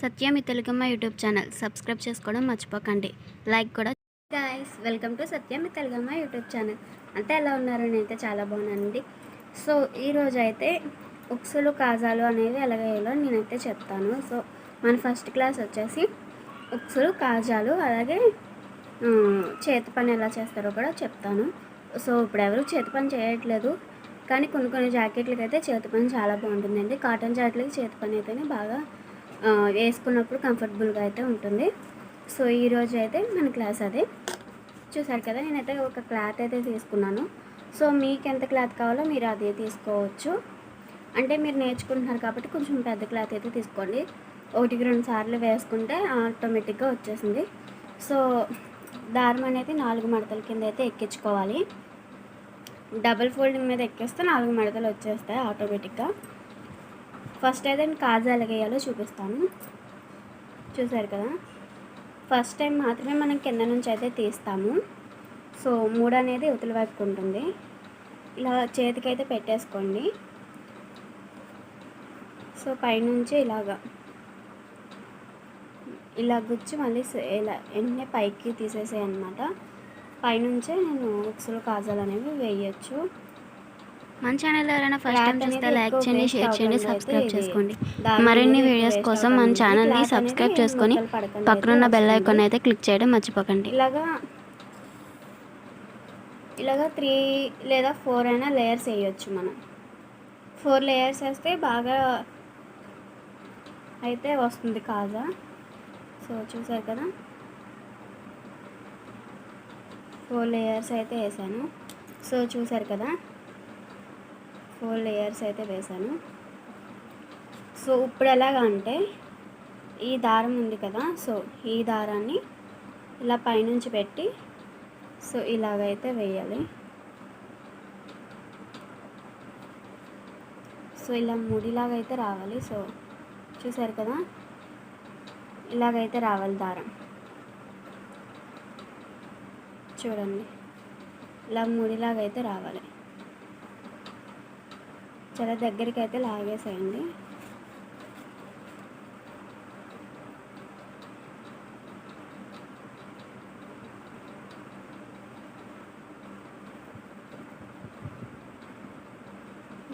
Satyami Telugamma YouTube channel. Subscribe చేసుకోవడం మర్చిపోకండి. Like కూడా guys welcome to Satyami Telugamma YouTube channel. అంతే ఎలా ఉన్నారు? నేనైతే చాలా బాగున్నానండి. సో ఈరోజు అయితే ఉక్సులు కాజాలు అనేవి ఎలాగ వేయాలో నేనైతే చెప్తాను. సో మన ఫస్ట్ క్లాస్ వచ్చేసి ఉక్సులు కాజాలు అలాగే చేతి పని ఎలా చేస్తారో కూడా చెప్తాను. సో ఇప్పుడు ఎవరు చేతి పని చేయట్లేదు కానీ కొన్ని కొన్ని జాకెట్లకి అయితే చేతి పని చాలా బాగుంటుందండి. కాటన్ జాకెట్లకి చేతి పని అయితేనే బాగా వేసుకున్నప్పుడు కంఫర్టబుల్గా అయితే ఉంటుంది. సో ఈరోజు అయితే మన క్లాస్ అదే. చూసారు కదా నేనైతే ఒక క్లాత్ అయితే తీసుకున్నాను. సో మీకు ఎంత క్లాత్ కావాలో మీరు అదే తీసుకోవచ్చు. అంటే మీరు నేర్చుకుంటున్నారు కాబట్టి కొంచెం పెద్ద క్లాత్ అయితే తీసుకోండి. ఒకటికి రెండు సార్లు వేసుకుంటే ఆటోమేటిక్గా వచ్చేసింది. సో దారం అనేది నాలుగు మడతల కింద అయితే ఎక్కించుకోవాలి. డబుల్ ఫోల్డింగ్ మీద ఎక్కిస్తే నాలుగు మడతలు వచ్చేస్తాయి ఆటోమేటిక్గా. ఫస్ట్ అయితే నేను కాజా ఎలాగేయాలో చూపిస్తాను. చూసారు కదా? ఫస్ట్ టైం మాత్రమే మనం కింద నుంచి అయితే తీస్తాము. సో మూడు అనేది ఇవతల వైపుకు ఉంటుంది. ఇలా చేతికి అయితే పెట్టేసుకోండి. సో పైనుంచి ఇలాగా. ఇలా గుచ్చి మళ్ళీ ఇలా వెంటనే పైకి తీసేసాయి అనమాట పైనుంచే నేను ఉక్సులు కాజాలు అనేవి వేయచ్చు. మన ఛానల్ ఎవరైనా ఫస్ట్ టైం చూస్తే లైక్ చేయండి షేర్ చేయండి సబ్స్క్రైబ్ చేసుకోండి. మరిన్ని వీడియోస్ కోసం మన ఛానల్ని సబ్స్క్రైబ్ చేసుకొని పక్కనున్న బెల్. ఐకాన్ అయితే క్లిక్ చేయడం మర్చిపోకండి. ఇలాగా ఇలాగా త్రీ లేదా ఫోర్ అయినా లేయర్స్ వేయచ్చు మనం. ఫోర్ లేయర్స్ వేస్తే బాగా అయితే వస్తుంది కాజా. సో చూసారు కదా? ఫోర్ లేయర్స్ అయితే వేసాను. సో చూసారు కదా? ఫోర్ లేయర్స్ అయితే వేసాను సో ఇప్పుడు ఎలాగా అంటే ఈ దారం ఉంది కదా సో ఈ దారాన్ని ఇలా పైనుంచి పెట్టి సో ఇలాగైతే వేయాలి. సో ఇలా ముడిలాగా అయితే రావాలి. సో చూసారు కదా ఇలాగైతే రావాలి దారం. చూడండి ఇలా ముడిలాగా అయితే రావాలి. చాలా దగ్గరికి అయితే లాగేసేయండి.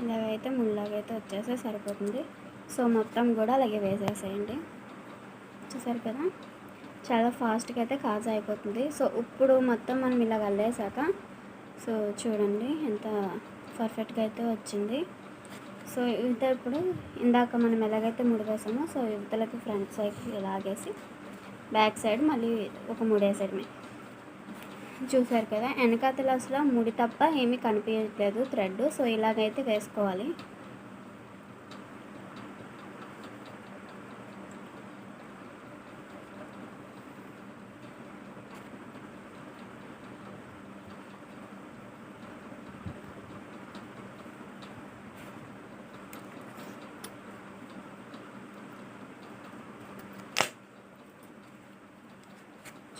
ఇలాగైతే ముళ్ళగైతే వచ్చేస్తే సరిపోతుంది. సో మొత్తం కూడా అలాగే వేసేసేయండి. చూసారు కదా? చాలా ఫాస్ట్గా అయితే కాజా అయిపోతుంది. సో ఇప్పుడు మొత్తం మనం ఇలా కల్లేసాక సో చూడండి ఎంత పర్ఫెక్ట్గా అయితే వచ్చింది. సో ఇవిత ఇప్పుడు ఇందాక మనం ఎలాగైతే ముడి వేసామో సో ఇవితలకి ఫ్రంట్ సైడ్ ఇలాగేసి బ్యాక్ సైడ్ మళ్ళీ ఒక ముడి వేసేయడమే. చూసారు కదా వెనకాతల అసలు ముడి తప్ప ఏమీ కనిపించట్లేదు థ్రెడ్ సో ఇలాగైతే వేసుకోవాలి.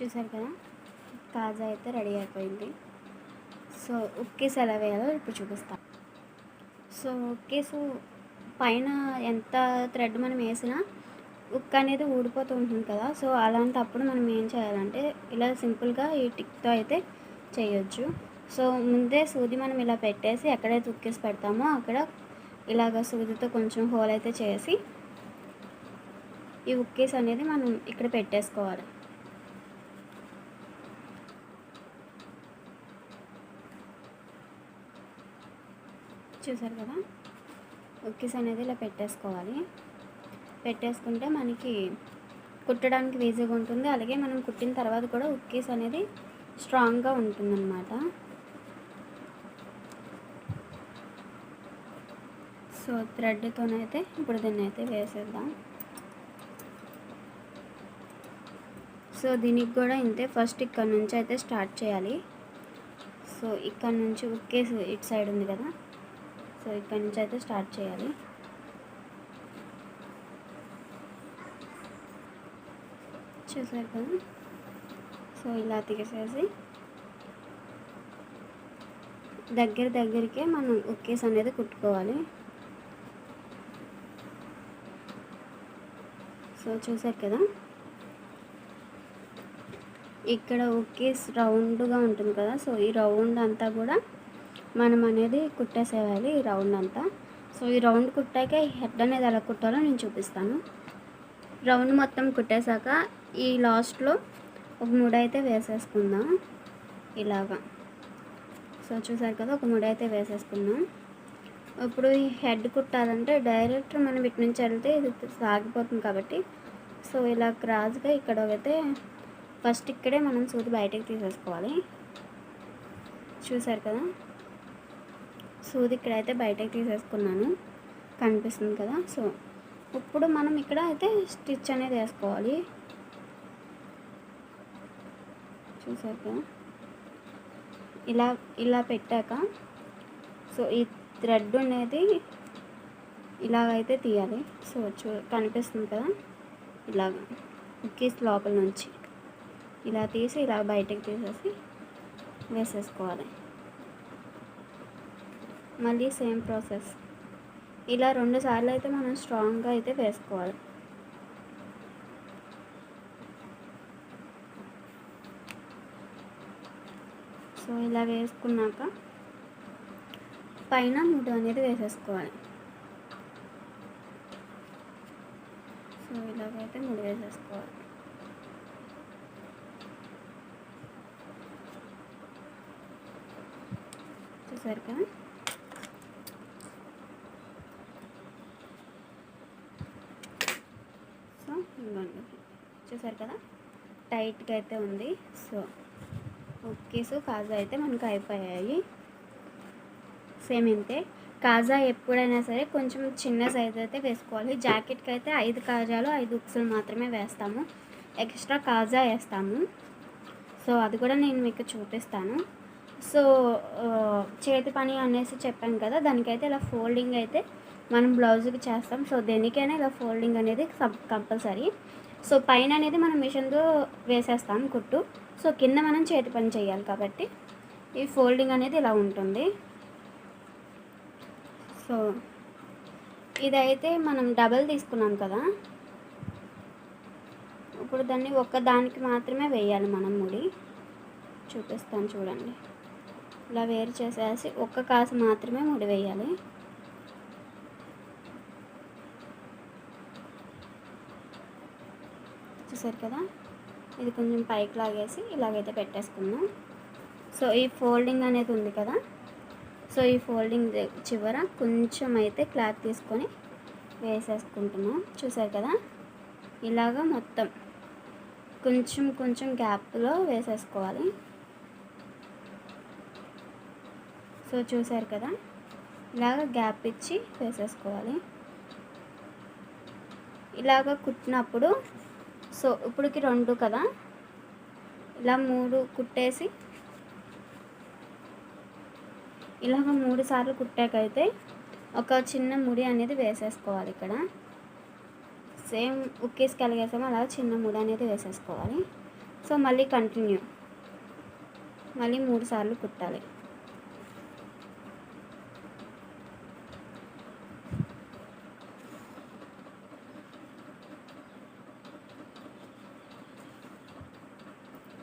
చూసారు కదా? కాజా అయితే రెడీ అయిపోయింది. సో ఉక్కేసి ఎలా వేయాలో ఇప్పుడు చూపిస్తాను సో ఉక్కేసు పైన ఎంత థ్రెడ్ మనం వేసినా ఉక్ అనేది ఊడిపోతూ ఉంటుంది కదా? సో అలాంటప్పుడు మనం ఏం చేయాలంటే ఇలా సింపుల్గా ఈ టిక్తో అయితే చేయొచ్చు. సో ముందే సూది మనం ఇలా పెట్టేసి ఎక్కడైతే ఉక్కేసి పెడతామో అక్కడ ఇలాగ సూదితో కొంచెం హోల్ అయితే చేసి ఈ ఉక్కేసి అనేది మనం ఇక్కడ పెట్టేసుకోవాలి. చూసారు కదా? ఉక్కిస్ అనేది ఇలా పెట్టేసుకోవాలి. పెట్టేసుకుంటే మనకి కుట్టడానికి ఈజీగా ఉంటుంది. అలాగే మనం కుట్టిన తర్వాత కూడా ఉక్కీస్ అనేది స్ట్రాంగ్గా ఉంటుందన్నమాట. సో థ్రెడ్తోనైతే ఇప్పుడు దీన్ని అయితే వేసేద్దాం. సో దీనికి కూడా ఇంతే. ఫస్ట్ ఇక్కడ నుంచి అయితే స్టార్ట్ చేయాలి. సో ఇక్కడ నుంచి ఉక్కేసి ఇటు సైడ్ ఉంది కదా? సో ఇక్కడ నుంచి అయితే స్టార్ట్ చేయాలి. చూసారు కదా? సో ఇలా తీసేసి దగ్గర దగ్గరికే మనం ఉక్కేస్ అనేది కుట్టుకోవాలి. సో చూసారు కదా? ఇక్కడ ఉక్కీస్ రౌండ్గా ఉంటుంది కదా? సో ఈ రౌండ్ అంతా కూడా మనం అనేది కుట్టేసేయాలి ఈ రౌండ్ అంతా. సో ఈ రౌండ్ కుట్టాక ఈ హెడ్ అనేది ఎలా కుట్టాలో నేను చూపిస్తాను. రౌండ్ మొత్తం కుట్టేశాక ఈ లాస్ట్లో ఒక ముడి అయితే వేసేసుకుందాం. ఇలాగా. సో చూసారు కదా ఒక ముడి అయితే వేసేసుకుందాం. ఇప్పుడు ఈ హెడ్ కుట్టాలంటే డైరెక్ట్ మనం ఇటు నుంచి వెళ్తే ఇది సాగిపోతుంది కాబట్టి. సో ఇలా క్రాస్గా ఇక్కడ అయితే ఫస్ట్ ఇక్కడే మనం సూది బయటకు తీసేసుకోవాలి. చూసారు కదా? సూది ఇక్కడైతే బయటకు తీసేసుకున్నాను. కనిపిస్తుంది కదా? సో ఇప్పుడు మనం ఇక్కడ అయితే స్టిచ్ అనేది వేసుకోవాలి. చూసాక ఇలా ఇలా పెట్టాక సో ఈ థ్రెడ్ అనేది ఇలాగైతే తీయాలి. సో చూ కనిపిస్తుంది కదా? ఇలాగ కుక్కీస్ లోపల నుంచి. ఇలా తీసి ఇలా బయటకు తీసేసి వేసేసుకోవాలి. మళ్ళీ సేమ్ ప్రాసెస్. ఇలా రెండు సార్లు అయితే మనం స్ట్రాంగ్గా అయితే వేసుకోవాలి. సో ఇలా వేసుకున్నాక పైన ముడి అనేది వేసేసుకోవాలి. సో ఇలాగైతే ముడి వేసేసుకోవాలి. చూసారు కదా సో ఇవ్వండి చూసారు కదా? టైట్గా అయితే ఉంది. So okay. సో కాజా అయితే మనకు అయిపోయాయి. సేమ్ ఇంతే. కాజా ఎప్పుడైనా సరే కొంచెం చిన్న సైజ్ అయితే వేసుకోవాలి. జాకెట్కి అయితే ఐదు కాజాలు ఐదు ఉక్సులు మాత్రమే వేస్తాము. ఎక్స్ట్రా కాజా వేస్తాము. సో అది కూడా నేను మీకు చూపిస్తాను. సో చేతి పని అనేసి చెప్పాను కదా దానికైతే ఇలా ఫోల్డింగ్ అయితే మనం బ్లౌజ్కి చేస్తాం. సో దేనికైనా ఇలా ఫోల్డింగ్ అనేది సబ్ కంపల్సరీ. సో పైన అనేది మనం మిషన్తో వేసేస్తాం కుట్టు. సో కింద మనం చేతి పని చేయాలి కాబట్టి ఈ ఫోల్డింగ్ అనేది ఇలా ఉంటుంది. సో ఇదైతే మనం డబల్ తీసుకున్నాం కదా. ఇప్పుడు దాన్ని ఒక్క దానికి మాత్రమే వేయాలి మనం ముడి. చూపిస్తాను చూడండి. ఇలా వేరు చేసేసి ఒక్క కాసు మాత్రమే ముడి వేయాలి. చూసారు కదా? ఇది కొంచెం పైకి లాగేసి ఇలాగైతే పెట్టేసుకుందాం. సో ఈ ఫోల్డింగ్ అనేది ఉంది కదా? సో ఈ ఫోల్డింగ్ చివర కొంచెం అయితే క్లాత్ తీసుకొని వేసేసుకుంటున్నాం. చూసారు కదా? ఇలాగ మొత్తం కొంచెం కొంచెం గ్యాప్లో వేసేసుకోవాలి. సో చూసారు కదా? ఇలాగ గ్యాప్ ఇచ్చి వేసేసుకోవాలి. ఇలాగ కుట్టినప్పుడు సో ఇప్పటికి రెండు కదా? ఇలా మూడు కుట్టేసి ఇలాగ మూడు సార్లు కుట్టాకైతే ఒక చిన్న ముడి అనేది వేసేసుకోవాలి ఇక్కడ. సేమ్ ఉక్కేసి కలిగేసాము అలా చిన్న ముడి అనేది వేసేసుకోవాలి. సో మళ్ళీ కంటిన్యూ. మళ్ళీ మూడు సార్లు కుట్టాలి.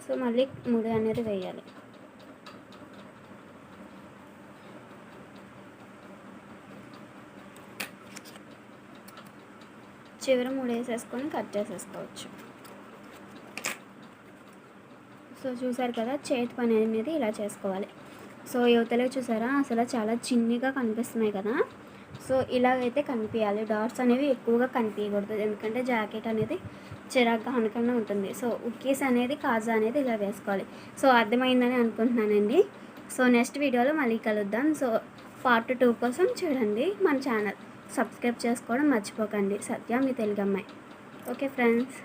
సో మళ్ళీ ముడి అనేది వేయాలి. చివరి మూడు వేసేసుకొని కట్ చేసేసుకోవచ్చు. సో చూసారు కదా చేతి పని అనేది ఇలా చేసుకోవాలి. సో యువతలో చూసారా? అసలు చాలా చిన్నగా కనిపిస్తున్నాయి కదా. సో ఇలాగైతే కనిపించాలి డాట్స్ అనేవి ఎక్కువగా కనిపించకూడదు ఎందుకంటే జాకెట్ అనేది చిరాగ్గా అనుకుండా ఉంటుంది. సో ఉక్కీస్ అనేది కాజా అనేది ఇలా వేసుకోవాలి. సో అర్థమైందని అనుకుంటున్నానండి. సో నెక్స్ట్ వీడియోలో మళ్ళీ కలుద్దాం. సో పార్ట్ టూ కోసం చూడండి మన ఛానల్. సబ్స్క్రైబ్ చేసుకోవడం మర్చిపోకండి. సత్య మీ తెలుగు అమ్మాయి ఓకే ఫ్రెండ్స్.